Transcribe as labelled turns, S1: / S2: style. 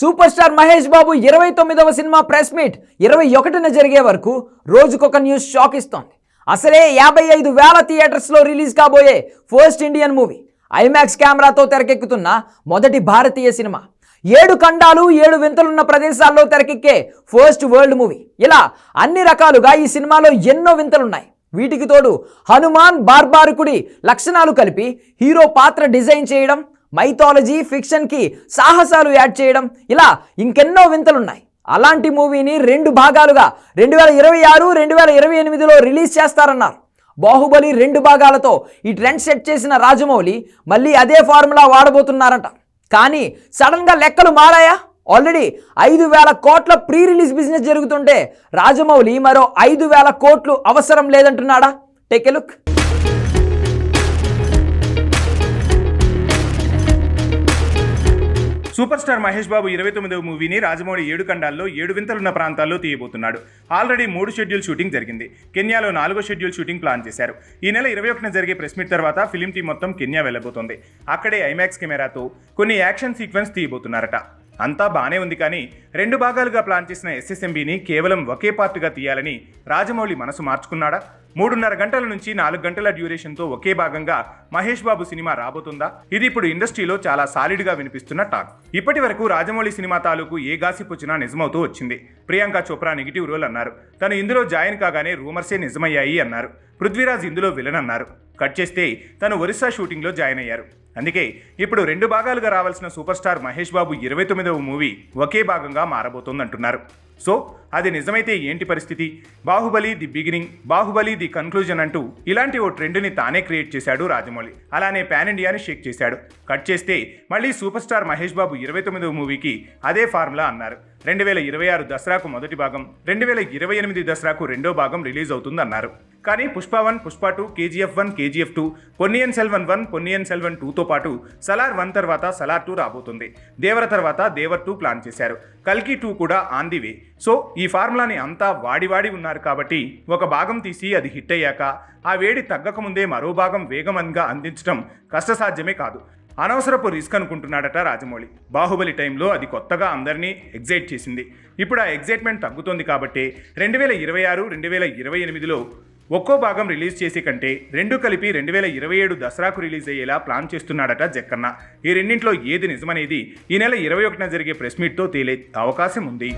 S1: Super star Mahesh Babu ఇరవై తొమ్మిదవ cinema press meet. ఇరవై ఒకటిన జరిగే వరకు రోజుకొక న్యూస్ షాక్ ఇస్తోంది. అసలే యాభై ఐదు వేల థియేటర్స్లో రిలీజ్ కాబోయే ఫస్ట్ ఇండియన్ మూవీ. ఐమాక్స్ కెమెరాతో తెరకెక్కుతున్న మొదటి భారతీయ సినిమా. ఏడు ఖండాలు ఏడు వింతలున్న ప్రదేశాల్లో తెరకెక్కే ఫస్ట్ వరల్డ్ మూవీ. ఇలా అన్ని రకాలుగా ఈ సినిమాలో ఎన్నో వింతలున్నాయి. వీటికి తోడు హనుమాన్ బార్బారుకుడి లక్షణాలు కలిపి హీరో పాత్ర డిజైన్ చేయడం మైథాలజీ ఫిక్షన్కి సాహసాలు యాడ్ చేయడం. ఇలా ఇంకెన్నో వింతలున్నాయి. అలాంటి మూవీని రెండు భాగాలుగా రెండు వేల ఇరవై ఆరు రెండు వేల ఇరవై ఎనిమిదిలో రిలీజ్ చేస్తారన్నారు. బాహుబలి రెండు భాగాలతో ఈ ట్రెండ్ సెట్ చేసిన రాజమౌళి మళ్ళీ అదే ఫార్ములా వాడబోతున్నారంట. కానీ సడన్గా లెక్కలు మారాయా? ఆల్రెడీ ఐదు వేల కోట్ల ప్రీ రిలీజ్ బిజినెస్ జరుగుతుంటే రాజమౌళి మరో ఐదు వేల కోట్లు అవసరం లేదంటున్నాడా? Take a look.
S2: Super star Mahesh Babu ఇరవై తొమ్మిదవ మూవీని రాజమౌళి ఏడు ఖండాల్లో ఏడు వింతలున్న ప్రాంతాల్లో తీయబోతున్నాడు. ఆల్రెడీ మూడు షెడ్యూల్ షూటింగ్ జరిగింది. కెన్యాలో నాలుగో షెడ్యూల్ షూటింగ్ ప్లాన్ చేశారు. ఈ నెల ఇరవై ఒకటిన జరిగే ప్రెస్ మీట్ తర్వాత ఫిలిం టీం మొత్తం కెన్యా వెళ్ళబోతోంది. అక్కడే ఐమాక్స్ కెమెరాతో కొన్ని యాక్షన్ సీక్వెన్స్ తీయబోతున్నారట. అంతా బాగానే ఉంది కానీ రెండు భాగాలుగా ప్లాన్ చేసిన ఎస్ఎస్ఎంబీని కేవలం ఒకే పార్ట్గా తీయాలని రాజమౌళి మనసు మార్చుకున్నాడా? మూడున్నర గంటల నుంచి నాలుగు గంటల డ్యూరేషన్తో ఒకే భాగంగా మహేష్ బాబు సినిమా రాబోతుందా? ఇది ఇప్పుడు ఇండస్ట్రీలో చాలా సాలిడ్గా వినిపిస్తున్న టాక్. ఇప్పటి వరకు రాజమౌళి సినిమా తాలూకు ఏ గాసిప్ వచ్చినా నిజమవుతూ వచ్చింది. ప్రియాంక చోప్రా నెగిటివ్ రోల్ అన్నారు. తను ఇందులో జాయిన్ కాగానే రూమర్సే నిజమయ్యాయి అన్నారు. పృథ్వీరాజ్ ఇందులో విలన్ అన్నారు కట్ చేస్తే తను ఒరిస్సా షూటింగ్లో జాయిన్ అయ్యారు. అందుకే ఇప్పుడు రెండు భాగాలుగా రావాల్సిన సూపర్ స్టార్ మహేష్ బాబు ఇరవై తొమ్మిదవ మూవీ ఒకే భాగంగా మారబోతోందంటున్నారు. సో అది నిజమైతే ఏంటి పరిస్థితి? Baahubali the beginning Baahubali the conclusion అంటూ ఇలాంటి ఓ ట్రెండ్ని తానే క్రియేట్ చేశాడు రాజమౌళి. అలానే పాన్ ఇండియాని షేక్ చేశాడు. కట్ చేస్తే మళ్ళీ సూపర్ స్టార్ మహేష్ బాబు ఇరవై తొమ్మిదవ మూవీకి అదే ఫార్ములా అన్నారు. రెండు వేల ఇరవై ఆరు దసరాకు మొదటి భాగం రెండు వేల ఇరవై ఎనిమిది దసరాకు రెండో భాగం రిలీజ్ అవుతుందన్నారు. కానీ Pushpa one Pushpa two KGF one KGF two Ponniyin Selvan one Ponniyin Selvan టూతో పాటు సలార్ వన్ తర్వాత సలార్ టూ రాబోతుంది. దేవర తర్వాత దేవర్ టూ ప్లాన్ చేశారు. కల్కి టూ కూడా ఆన్ ది వే. సో ఈ ఫార్ములాని అంతా వాడి వాడి ఉన్నారు కాబట్టి ఒక భాగం తీసి అది హిట్ అయ్యాక ఆ వేడి తగ్గకముందే మరో భాగం వేగమంగా అందించడం కష్టసాధ్యమే కాదు. అనవసరపు రిస్క్ అనుకుంటున్నాడట రాజమౌళి. బాహుబలి టైంలో అది కొత్తగా అందరినీ ఎగ్జైట్ చేసింది. ఇప్పుడు ఆ ఎగ్జైట్మెంట్ తగ్గుతోంది కాబట్టి రెండు వేల ఇరవై ఆరు రెండు వేల ఇరవై ఎనిమిదిలో ఒక్కో భాగం రిలీజ్ చేసే కంటే రెండు కలిపి రెండు వేల ఇరవై ఏడు దసరాకు రిలీజ్ అయ్యేలా ప్లాన్ చేస్తున్నాడట జక్కన్న. ఈ రెండింటిలో ఏది నిజమనేది ఈ నెల ఇరవై ఒకటిన జరిగే ప్రెస్ మీట్తో తేలే అవకాశం ఉంది.